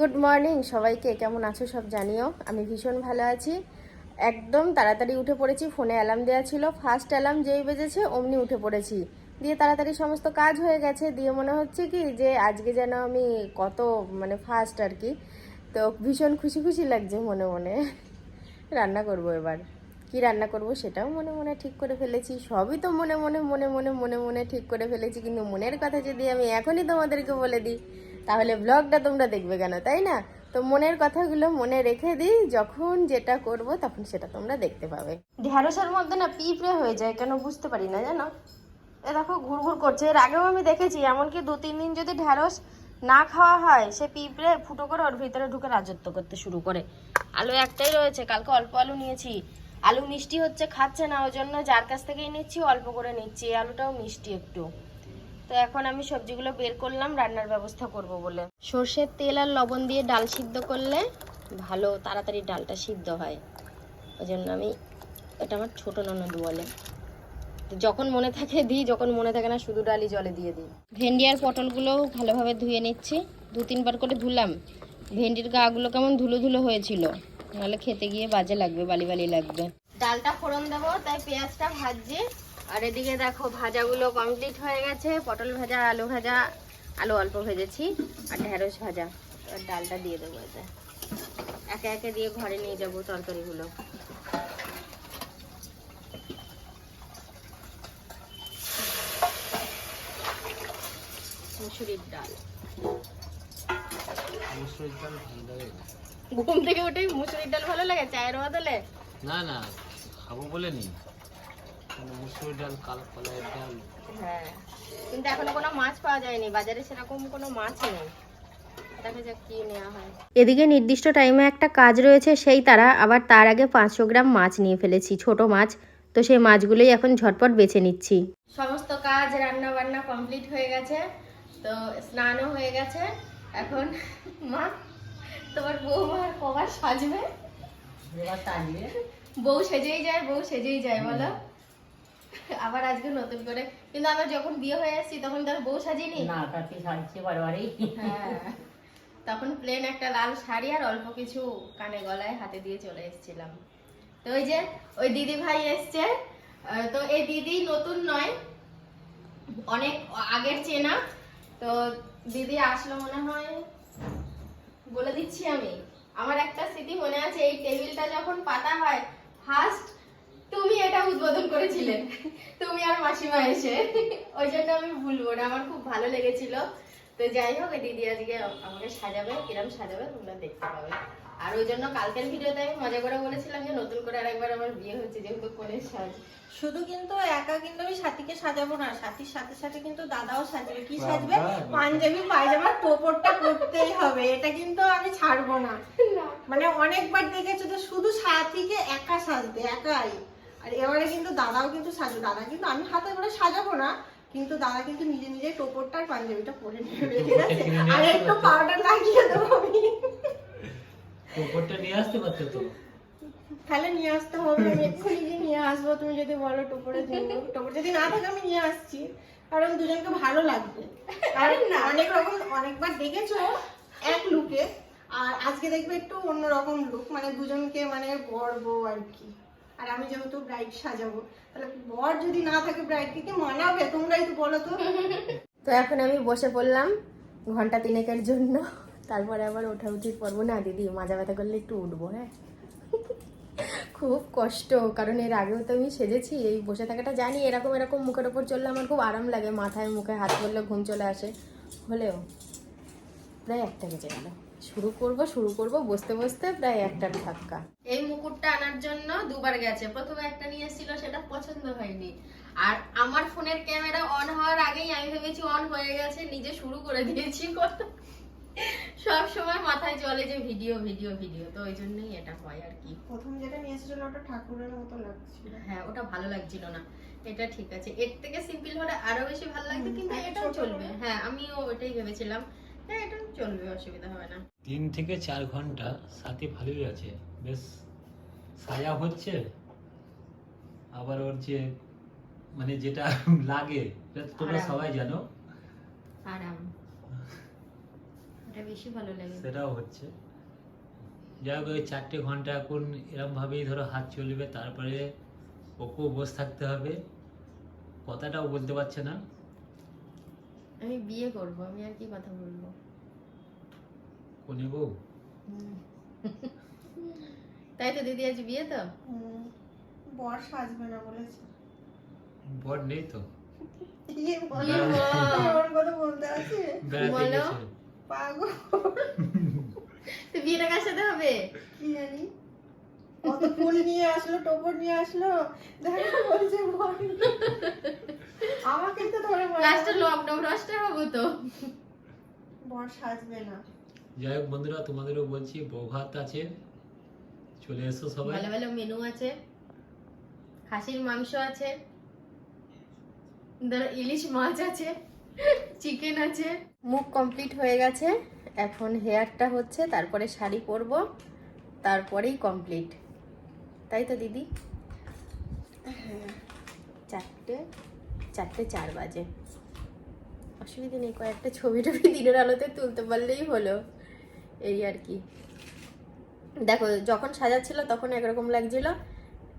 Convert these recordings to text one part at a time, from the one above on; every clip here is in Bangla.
গুড মর্নিং সবাইকে। কেমন আছো সব জানিও? আমি ভীষণ ভালো আছি। একদম তাড়াতাড়ি উঠে পড়েছি, ফোনে অ্যালার্ম দেওয়া ছিল। ফার্স্ট অ্যালার্ম যেই বেজেছে, অমনি উঠে পড়েছি। দিয়ে তাড়াতাড়ি সমস্ত কাজ হয়ে গেছে। দিয়ে মনে হচ্ছে কি যে, আজকে যেন আমি কত মানে ফার্স্ট আর কি। তো ভীষণ খুশি খুশি লাগছে মনে মনে। রান্না করব এবার। কি রান্না করব সেটাও মনে মনে ঠিক করে ফেলেছি, সবই তো মনে মনে মনে মনে মনে মনে ঠিক করে ফেলেছি, কিন্তু মনের কথা যদি আমি এখনই তোমাদেরকে বলে দিই, তাহলে ব্লগটা তোমরা দেখবে কেন, তাই না? তো মনের কথাগুলো মনে রেখে দিই, যখন যেটা করব তখন সেটা তোমরা দেখতে পাবে। ঢ্যাঁড়সের মধ্যে না পিঁপড়ে হয়ে যায়, কেন বুঝতে পারি না জানো? এ দেখো ঘুরঘুর করছে, এর আগেও আমি দেখেছি, এমনকি দু তিন দিন যদি ঢ্যাঁড়স না খাওয়া হয়, সে পিঁপড়ে ফুটো করে ওর ভিতরে ঢুকে রাজত্ব করতে শুরু করে। আলু একটাই রয়েছে, কালকে অল্প আলু নিয়েছি আলু মিষ্টি হচ্ছে খাচ্ছে না ওই জন্য যার কাছ থেকেই নিচ্ছি, অল্প করে নিচ্ছি। এই আলুটাও মিষ্টি একটু। তো এখন আমি সবজিগুলো বের করলাম, রান্নার ব্যবস্থা করব বলে। সর্ষের তেল আর লবণ দিয়ে ডাল সিদ্ধ করলে ভালো, তাড়াতাড়ি ডালটা সিদ্ধ হয়। ওই জন্য আমি, এটা আমার ছোট ননদ বলে। যখন মনে থাকে দিই, যখন মনে থাকে না, শুধু ডালই জলে দিয়ে দিই। ভেন্ডি আর পটলগুলো ভালোভাবে ধুয়ে নিচ্ছি। দু তিনবার করে ধুলাম। ভেন্ডির গাগুলো কেমন ধুলো ধুলো হয়েছিল। নাহলে খেতে গিয়ে বাজে লাগবে বালি বালি লাগবে। ডালটা ফোড়ন দেবো তাই পেঁয়াজটা ভাজছি। আর এদিকে দেখো ভাজাগুলো কমপ্লিট হয়ে গেছে। পটল ভাজা আলু ভাজা আলু অল্প ভেজেছি আর ঢেঁড়স ভাজা। আর ডালটা দিয়ে দেবো এতে একে একে দিয়ে ঘরে নিয়ে যাব তরকারিগুলো। মুসুরির ডাল। মুসুরির ডাল ভালো। ঘুম থেকে উঠেই মুসুরির ডাল ভালো লাগে চায়ের বদলে না না খাব বলে নি মুসুরির ডাল কাল কলাইয়ের ডাল। হ্যাঁ কিন্তু এখনও কোনো মাছ পাওয়া যায়নি বাজারে সেরকম কোনো মাছ নেই। হয়। এদিকে নির্দিষ্ট টাইমে একটা কাজ রয়েছে সেই তারা আবার তার আগে পাঁচশো গ্রাম মাছ নিয়ে ফেলেছি ছোট মাছ। তো সেই মাছগুলোই এখন ঝটপট বেছে নিচ্ছি। সমস্ত কাজ রান্না বান্না কমপ্লিট হয়ে গেছে তো স্নানও হয়ে গেছে এখন মা তোমার বউ আর কবার সাজবে? বউ সেজেই যায় বউ সেজেই যায় বলো। আবার আজকে নতুন করে। কিন্তু আমরা যখন বিয়ে হয়ে আসছি তখন তার বউ সাজিনি? না তাকে সাজছে বারবারই হ্যাঁ। তখন প্লেন একটা লাল শাড়ি আর অল্প কিছু কানে গলায় হাতে দিয়ে চলে এসেছিলাম। তো ওই যে ওই দিদি ভাই এসছে। তো এই দিদি নতুন নয় অনেক আগের চেনা। তো দিদি আসলো মনে হয় বলে দিচ্ছি আমি। আমার একটা স্মৃতি মনে আছে, এই টেবিলটা যখন পাতা হয় ফার্স্ট তুমি এটা উদ্বোধন করেছিলে। তুমি আর মাসিমা এসে। ওই জন্য আমি ভুলবো না, আমার খুব ভালো লেগেছিল। তো যাই হোক দিদি আজকে আমাকে সাজাবে, কিরম সাজাবে তোমরা দেখতে পাবে। আর ওই জন্য কালকের ভিডিওতে আমি মজা করে বলেছিলাম যে নতুন করে আরেকবার আমার বিয়ে হচ্ছে যেহেতু কোনের সাজ। শুধু কিন্তু একা কিন্তু আমি সাথীকে সাজাবো না সাথীর সাথে সাথে কিন্তু দাদাও সাজবে। কি সাজবে। পাঞ্জাবি পায়জামা টোপরটা করতেই হবে এটা কিন্তু আমি ছাড়বো না। মানে অনেকবার দেখেছ যে শুধু সাথীকে একা সাজবে একাই। আর এবারে কিন্তু দাদাও কিন্তু সাজবে। দাদা কিন্তু আমি হাতে করে সাজাবো না কিন্তু দাদা কিন্তু নিজে নিজে টোপরটা আর পাঞ্জাবিটা পরে নেবে ঠিক আছে? আর একটু পাউডার লাগিয়ে দেবো আমি। ওপরটা নিয়ে আসতে পারতো তো। তাহলে নিয়ে আসতে হবে আমি এক্ষুনি গিয়ে নিয়ে আসব তুমি যদি বলো টোপরে দিন টোপর যদি না থাকে আমি নিয়ে আসছি কারণ দুজনকে ভালো লাগবে। আর অনেক রকম অনেকবার দেখেছ এক লুকে আর আজকে দেখবে একটু অন্যরকম লুক মানে দুজনকে মানে বর বউ আর কি। আর আমি যেহেতু ব্রাইড সাজাবো তাহলে বর যদি না থাকে ব্রাইডকে কি মানাবে? তোমরাই তো বলো তো। তো এখন আমি বসে পড়লাম ঘণ্টা তিনেকের জন্য। তারপরে আবার ওঠা উঠির পর্ব। না, দিদি, মাজা ব্যথা করলে একটু উঠবো হ্যাঁ? খুব কষ্ট, কারণ এর আগেও তো আমি সেজেছি, এই বসে থাকাটা জানি, এরকম এরকম মুখের ওপর চললে আমার খুব আরাম লাগে, মাথায় মুখে হাত পড়লে ঘুম চলে আসে, হলেও প্রায় একটা বেজে গেল। শুরু করব শুরু করব, বসতে বসতে প্রায় একটার ধাক্কা। এই মুকুটটা আনার জন্য দুবার গেছে, প্রথমে একটা নিয়ে এসেছিল, সেটা পছন্দ হয়নি। আর আমার ফোনের ক্যামেরা অন হওয়ার আগেই আমি ভেবেছি অন হয়ে গেছে, নিজে শুরু করে দিয়েছি। কত সব সময় মাথায় চলে যে ভিডিও ভিডিও ভিডিও তো ওই জন্যই এটা হয় আর কি। প্রথম যেটা নিয়ে এসেছিল ওটা ঠাকুরের মতো লাগছিল। হ্যাঁ ওটা ভালো লাগছিল না। এটা ঠিক আছে। এর থেকে সিম্পল হলে আরও বেশি ভালো লাগতো হুম, কিন্তু এটাও চলবে। হ্যাঁ আমিও ওটাই ভেবেছিলাম। হ্যাঁ এটা চলবে অসুবিধা হবে না। তিন থেকে চার ঘণ্টা সাথে ভালোই আছে। বেশ সাজা হচ্ছে। আবার ওর যে মানে যেটা লাগে তোমরা সবাই জানো। আরাম। এটা বেশি ভালো লাগে। সেটাও হচ্ছে। যাই হোক ওই চারটে ঘণ্টা এখন এরমভাবেই ধরো হাত চলবে তারপরে ওকেও বসে থাকতে হবে। কথাটাও বলতে পারছে না। আমি বিয়ে করব আমি আর কি কথা বলব? কোনে বউ? তাই তো দিদি আজ বিয়ে তো? বর সাজবে না বলেছে। বর নেই তো? বলতে আছে। বেড়াতে গেছে। পাগল। তো বিয়েটা কার সাথে হবে? কি জানি। কত ফুল নিয়ে আসলো টোপর নিয়ে আসলো। দেখা বলছে বর আমাকে তো ধরে লাস্টে লকডাউন রসটা হব তো। বর সাজবে না। যাই হোক বন্ধুরা তোমাদেরও বলছি বউ ভাত আছে। চলে এসো সবাই। ভালো ভালো মেনু আছে। খাসির মাংস আছে। ধরো ইলিশ মাছ আছে। চিকেন আছে। মুখ কমপ্লিট হয়ে গেছে। এখন হেয়ারটা হচ্ছে, তারপরে শাড়ি পরবো, তারপরেই কমপ্লিট তাই তো, দিদি? চারটে চারটে চার বাজে। অসুবিধা নেই, কয়েকটা ছবি টবি দিনের আলোতে তুলতে পারলেই হলো, এই আর কি। দেখো, যখন সাজাচ্ছিল তখন একরকম লাগছিল,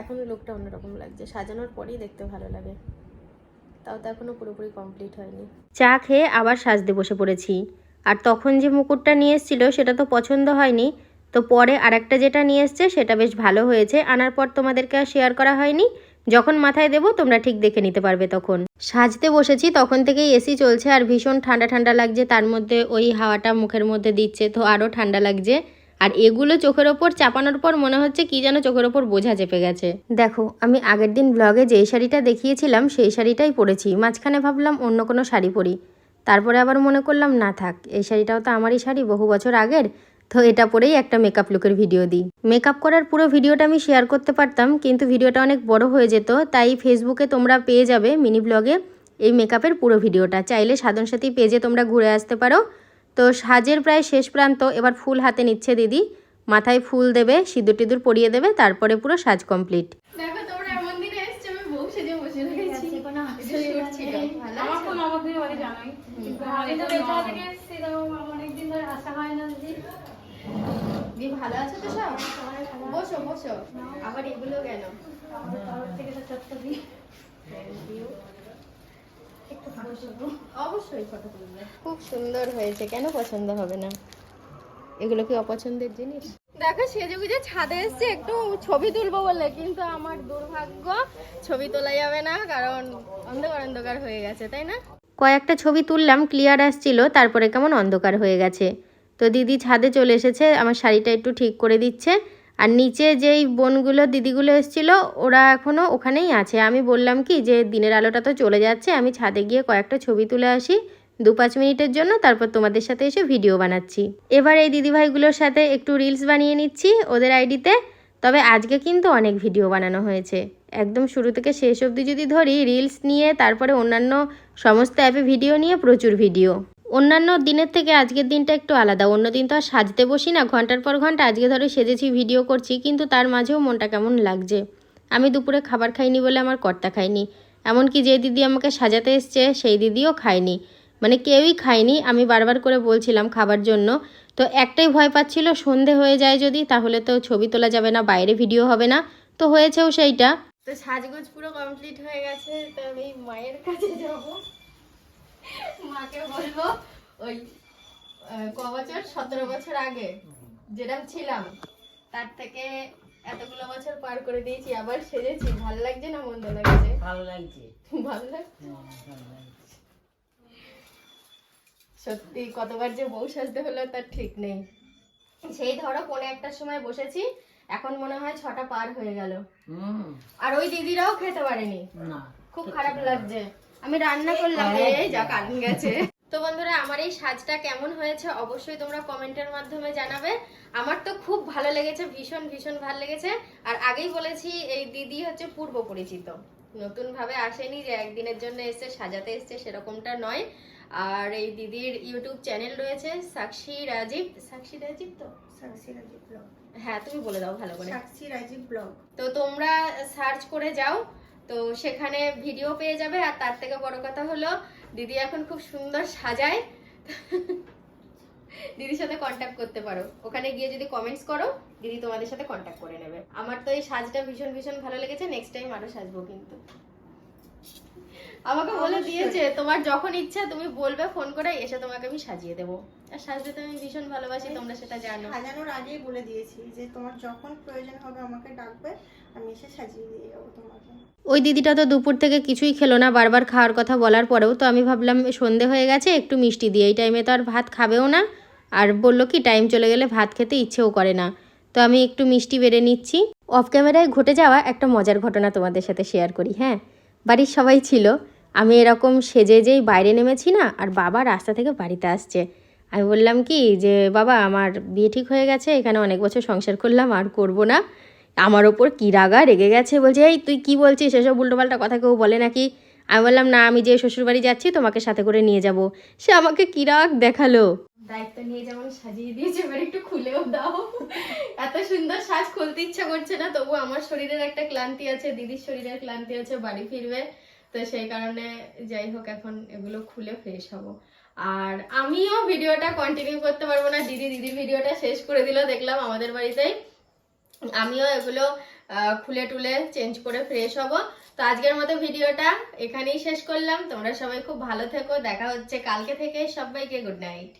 এখন লুকটা অন্যরকম লাগছে। সাজানোর পরেই দেখতে ভালো লাগে। তাও তো এখনও পুরোপুরি কমপ্লিট হয়নি। চা খেয়ে আবার সাজতে বসে পড়েছি। আর তখন যে মুকুটটা নিয়ে এসেছিল সেটা তো পছন্দ হয়নি। তো পরে আরেকটা যেটা নিয়ে এসছে সেটা বেশ ভালো হয়েছে। আনার পর তোমাদেরকে আর শেয়ার করা হয়নি। যখন মাথায় দেবো তোমরা ঠিক দেখে নিতে পারবে তখন। সাজতে বসেছি, তখন থেকেই এসি চলছে আর ভীষণ ঠান্ডা ঠান্ডা লাগছে। তার মধ্যে ওই হাওয়াটা মুখের মধ্যে দিচ্ছে, তো আরও ঠান্ডা লাগছে। আর এগুলো চোখের ওপর চাপানোর পর মনে হচ্ছে কি যেন চোখের ওপর বোঝা চেপে গেছে। দেখো, আমি আগের দিন ব্লগে যেই শাড়িটা দেখিয়েছিলাম, সেই শাড়িটাই পরেছি। মাঝখানে ভাবলাম অন্য কোনো শাড়ি পরি। তারপরে আবার মনে করলাম, না থাক, এই শাড়িটাও তো আমারই শাড়ি, বহু বছর আগের। তো এটা পরেই একটা মেকআপ লুকের ভিডিও দিই। মেকআপ করার পুরো ভিডিওটা আমি শেয়ার করতে পারতাম, কিন্তু ভিডিওটা অনেক বড় হয়ে যেত, তাই ফেসবুকে তোমরা পেয়ে যাবে মিনি ব্লগে এই মেকআপের পুরো ভিডিওটা চাইলে সাধন সাথী পেজে তোমরা ঘুরে আসতে পারো। তো সাজের প্রায় শেষ প্রান্ত এবার ফুল হাতে নিচ্ছে দিদি। মাথায় ফুল দেবে সিঁদুর টিঁদুর পরিয়ে দেবে তারপরে পুরো সাজ কমপ্লিট। ভালো আছো। তো সব? বসো বসো। আবার এগুলো তরফ থেকে তো অবশ্যই ফটো তুলবে। খুব সুন্দর হয়েছে কেন পছন্দ হবে না? এগুলো কি অপছন্দের জিনিস? দেখো সেজে গুজে ছাদে এসছে একটু ছবি তুলবো বলে কিন্তু আমার দুর্ভাগ্য ছবি তোলা যাবে না কারণ অন্ধকার অন্ধকার হয়ে গেছে তাই না? কয়েকটা ছবি তুললাম ক্লিয়ার আসছিল তারপরে কেমন অন্ধকার হয়ে গেছে। তো দিদি ছাদে চলে এসেছে আমার শাড়িটা একটু ঠিক করে দিচ্ছে আর নিচে যেই বোনগুলো, দিদিগুলো এসেছিল, ওরা এখনও ওখানেই আছে। আমি বললাম কি যে, দিনের আলোটা তো চলে যাচ্ছে, আমি ছাদে গিয়ে কয়েকটা ছবি তুলে আসি। দু পাঁচ মিনিটের জন্য তারপর তোমাদের সাথে এসে ভিডিও বানাচ্ছি। এবার এই দিদিভাইগুলোর সাথে একটু রিলস বানিয়ে নিচ্ছি ওদের আইডিতে। তবে আজকে কিন্তু অনেক ভিডিও বানানো হয়েছে। একদম শুরু থেকে শেষ অবধি যদি ধরি, রিলস নিয়ে, তারপরে অন্যান্য সমস্ত অ্যাপে ভিডিও নিয়ে প্রচুর ভিডিও। অন্যান্য দিনের থেকে আজকের দিনটা একটু আলাদা। অন্য দিন তো আর সাজতে বসি না। ঘণ্টার পর ঘণ্টা আজকে ধরো সেজেছি, ভিডিও করছি, কিন্তু তার মাঝেও মনটা কেমন লাগছে? আমি দুপুরে খাবার খাইনি বলে আমার কর্তা খাইনি এমনকি যে দিদি আমাকে সাজাতে এসছে, সেই দিদিও খায়নি। মানে কেউই খায়নি। আমি বারবার করে বলছিলাম খাবার জন্য। তো একটাই ভয় পাচ্ছিল, সন্ধে হয়ে যায় যদি, তাহলে তো ছবি তোলা যাবে না, বাইরে ভিডিও হবে না। তো হয়েছেও সেইটা। তো সাজগোজ পুরো কমপ্লিট হয়ে গেছে, তো আমি মায়ের কাছে যাব। মাকে বলব ওই ক বছর? সতেরো বছর আগে যেরকম ছিলাম তার থেকে এতগুলো বছর পার করে দিয়েছি আবার সেজেছি। ভালো লাগছে না মন্দ লাগছে? ভালো লাগছে। ভালো লাগছে? সত্যি কতবার যে বউ সাজতে হলো তার ঠিক নেই। সেই ধরো পৌনে একটার সময় বসেছি এখন মনে হয় ছটা পার হয়ে গেল। আর ওই দিদিরাও খেতে পারেনি। খুব খারাপ লাগছে। আমি রান্না করলাম। এই যা কারেন্ট গেছে। তো বন্ধুরা আমার এই সাজটা কেমন হয়েছে অবশ্যই তোমরা কমেন্টের মাধ্যমে জানাবে। আমার তো খুব ভালো লেগেছে ভীষণ ভীষণ ভালো লেগেছে। আর আগেই বলেছি এই দিদি হচ্ছে পূর্ব পরিচিত। নতুন ভাবে আসেনি যে একদিনের জন্য এসছে সাজাতে এসছে সেরকমটা নয়। আর এই দিদির ইউটিউব চ্যানেল রয়েছে সাক্ষী রাজীব। সাক্ষী রাজীব তো? সাক্ষী রাজীব ব্লগ। হ্যাঁ তুমি বলে দাও ভালো করে। সাক্ষী রাজীব ব্লগ। তো তোমরা সার্চ করে যাও। তো সেখানে ভিডিও পেয়ে যাবে, আর তার থেকে বড় কথা হলো, দিদি এখন খুব সুন্দর সাজায়। দিদির সাথে কন্ট্যাক্ট করতে পারো। ওখানে গিয়ে যদি কমেন্টস করো, দিদি তোমাদের সাথে কন্ট্যাক্ট করে নেবে। আমার তো এই সাজটা ভীষণ ভীষণ ভালো লেগেছে নেক্সট টাইম আরও সাজবো কিন্তু। আমাকে বলে দিয়েছে তোমার যখন ইচ্ছা তুমি বলবে ফোন করে এসে তোমাকে আমি সাজিয়ে দেবো। আর সাজতে আমি ভীষণ ভালোবাসি তোমরা সেটা জানো। সাজানোর আগেই বলে দিয়েছি যে তোমার যখন প্রয়োজন হবে আমাকে ডাকবে আমি এসে সাজিয়ে দিয়ে যাব তোমাকে। ওই দিদিটা তো দুপুর থেকে কিছুই খেলো না বারবার খাওয়ার কথা বলার পরেও তো আমি ভাবলাম সন্ধে হয়ে গেছে একটু মিষ্টি দিয়ে। এই টাইমে তো আর ভাত খাবেও না আর বলল কি টাইম চলে গেলে ভাত খেতে ইচ্ছেও করে না। তো আমি একটু মিষ্টি বেড়ে নিচ্ছি। অফ ক্যামেরায় ঘটে যাওয়া একটা মজার ঘটনা তোমাদের সাথে শেয়ার করি হ্যাঁ? বাড়ির সবাই ছিল। আমি এরকম সেজে যেই বাইরে নেমেছি না, আর বাবা রাস্তা থেকে বাড়িতে আসছে। আমি বললাম কি যে, বাবা, আমার বিয়ে ঠিক হয়ে গেছে, এখানে অনেক বছর সংসার করলাম, আর করব না। আমার ওপর কী রাগা রেগে গেছে? বলছে, এই, তুই কি বলছিস? এসব উল্টোপাল্টা কথা কেউ বলে নাকি? আমি বললাম, না, আমি যে শ্বশুরবাড়ি যাচ্ছি, তোমাকে সাথে করে নিয়ে যাব। সে আমাকে কি রাগ দেখাল? দায়িত্ব নিয়ে যেমন সাজিয়ে দিয়েছে, এবার একটু খুলেও দাও। এত সুন্দর সাজ খুলতে ইচ্ছা করছে না তবু আমার শরীরের একটা ক্লান্তি আছে, দিদির শরীরের ক্লান্তি আছে, বাড়ি ফিরবে। তো সেই কারণে যাই হোক, এখন এগুলো খুলে ফ্রেশ হব। আর আমিও ভিডিওটা কন্টিনিউ করতে পারব না। দিদি দিদির ভিডিওটা শেষ করে দিল, দেখলাম আমাদের বাড়িতেই। আমিও এগুলো খুলে টুলে চেঞ্জ করে ফ্রেশ হব। তো আজকের মতো ভিডিওটা এখানেই শেষ করলাম। তোমরা সবাই খুব ভালো থেকো। দেখা হচ্ছে কালকে থেকে। সবাইকে গুড নাইট।